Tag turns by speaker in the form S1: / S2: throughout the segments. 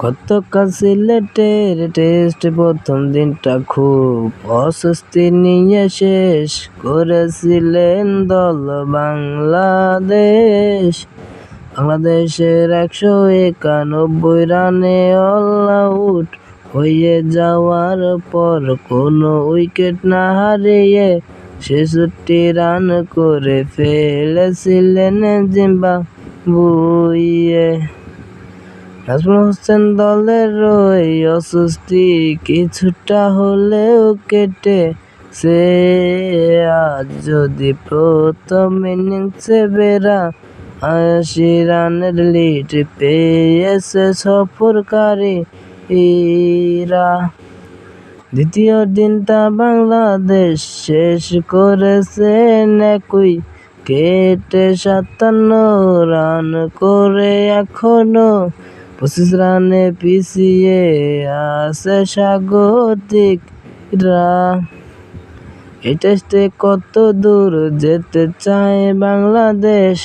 S1: গতকাল সিলেটের টেস্ট প্রথম দিনটা খুব অস্বস্তি নিয়ে শেষ করেছিলেন দল বাংলাদেশ। বাংলাদেশের একশো একানব্বই রানে অল আউট হয়ে যাওয়ার পর কোনো উইকেট না হারিয়ে ছেষট্টি রান করে ফেলেছিলেন জিম্বাবুয়ে। নাজমুল হোসেন দলের ওই অস্বস্তি কিছুটা হলেও কেটে সে আজ যদি প্রথম ইনিংসে বেড়া আশি রানের লিড পেয়েছে সফরকারী ইরা। দ্বিতীয় দিনটা বাংলাদেশ শেষ করেছে একই, কেটে সাতান্ন রান করে এখনও পঁচিশ রানে পিছিয়ে আছে স্বাগতিকরা এই টেস্টে কত দূর যেতে চায় বাংলাদেশ?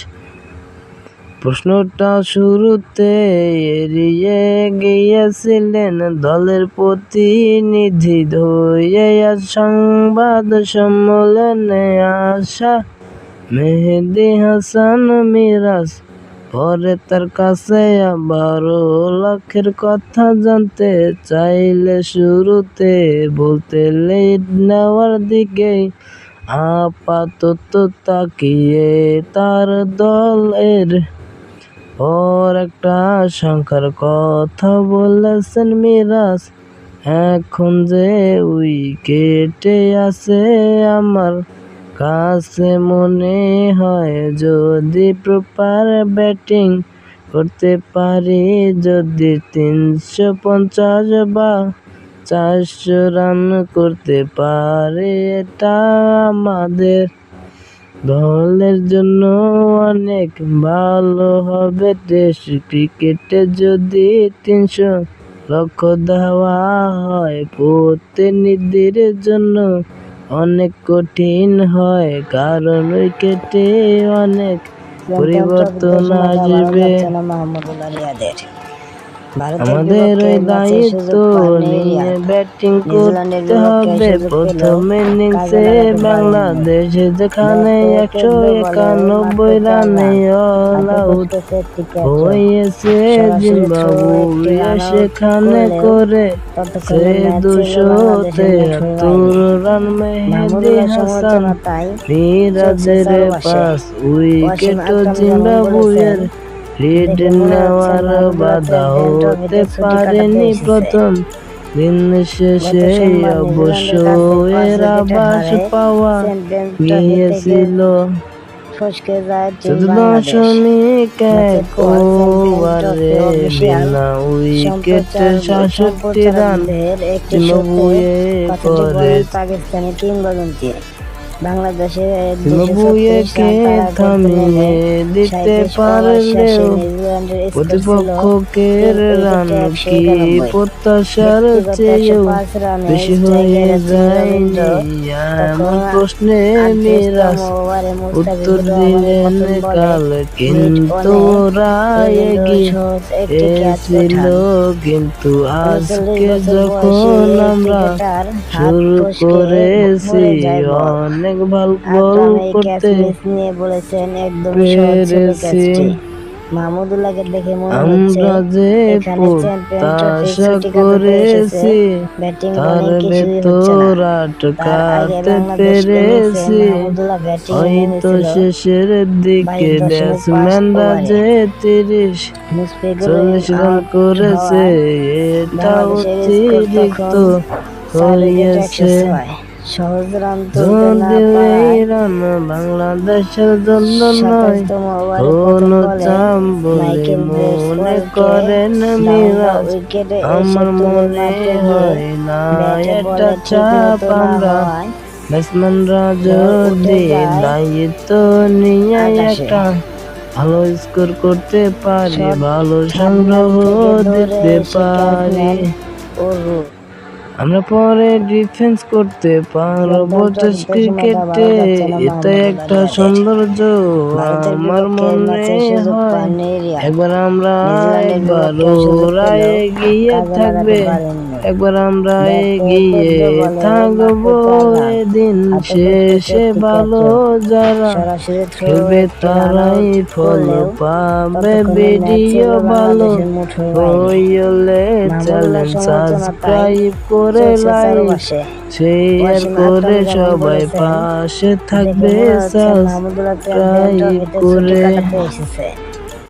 S1: প্রশ্নটা শুরুতে এড়িয়ে গিয়েছিলেন দলের প্রতিনিধি আজ সংবাদ সম্মেলনে আসা মেহেদি হাসান মিরাজ। পরে তার কাছে আবারও লক্ষ্যের কথা জানতে চাইলে শুরুতে বলতে লেট নেওয়ার দিকে আপাতত তাকিয়ে তার দলের পর একটা সংখ্যার কথা বলেছেন মিরাজ। এখন যে উইকেটে আছে আমার কাছে মনে হয় যদি প্রপার ব্যাটিং করতে পারি, যদি তিনশো পঞ্চাশ বা চারশো রান করতে পারে, এটা আমাদের দলের জন্য অনেক ভালো হবে। টেস্ট ক্রিকেটে যদি তিনশো লক্ষ দেওয়া হয়, প্রতিনিধির জন্য অনেক কঠিন হয় কারণ উইকেটে অনেক পরিবর্তন আসবে। আমাদের দায়িত্ব নিয়ে ব্যাটিং করতে হবে। প্রথম ইনিংসে বাংলাদেশ যেখানে একশো একানব্বই রানে অল আউট হয়েছে জিম্বাবুয়ে। সেখানে করে সে দুশো তেহাত্তর রান মেহেদি হাসান। মিরাজের পাস উইকেট জিম্বাবুয়ের লিড নেওয়ার বাধা হতে পারেনি প্রথম দিন শেষে অবশ্য এর আবাস পাওয়া গিয়েছিল শুধু দশমিক এক ওভারে বিনা উইকেটে সাতষট্টি রান জিম্বাবুয়ে করে
S2: পাকিস্তানি কিংবদন্তি বাংলাদেশের
S1: থামিয়ে দিতে পারলেও প্রতিপক্ষকে রান কি প্রত্যাশার চেয়েও বেশি হয়ে যায়নি? এমন প্রশ্নে মিরাজ উত্তর দিলেন কাল কিন্তু রায় এগিয়েছিল কিন্তু আজকে যখন আমরা শুরু করেছি অনেক ভালো বল করতে।
S2: নিয়ে বলেছেন একদম
S1: পেরেছি।
S2: মাহমুদুল্লাহকে দেখে মনে হচ্ছে
S1: আমরা যে
S2: এখানে চ্যাম্পিয়ন
S1: প্রত্যাশা
S2: ট্রফি
S1: করেছি তার ভেতর আটকাতে পেরেছি। হয়তো শেষের দিকে ব্যাটসম্যানরা যে তিরিশ চল্লিশ রান করেছে এটা অতিরিক্ত হয়েছে বাংলাদেশের জন্য নয়
S2: বলে
S1: মনে করেন মিরাজ। আমার মনে হয় না এটা চাপ আমরা ব্যাটসম্যানরা যদি দায়িত্ব নিয়ে। একটা ভালো স্কোর করতে পারি ভালো সংগ্রহ দিতে পারি। আমরা পরে ডিফেন্স করতে পারব টেস্ট ক্রিকেটে এটা একটা সৌন্দর্য আমার মনে একবার আমরা একবার ওরা এগিয়ে থাকবে। একবার আমরা এগিয়ে থাকব
S2: হাতে
S1: শেষে ভালো যারা খেলবে তারাই ফল পাবে। ভিডিও ভালো। হইলে চ্যানেল সাবস্ক্রাইব করে। শেয়ার করে সবাই পাশে থাকবে সাবস্ক্রাইব করে।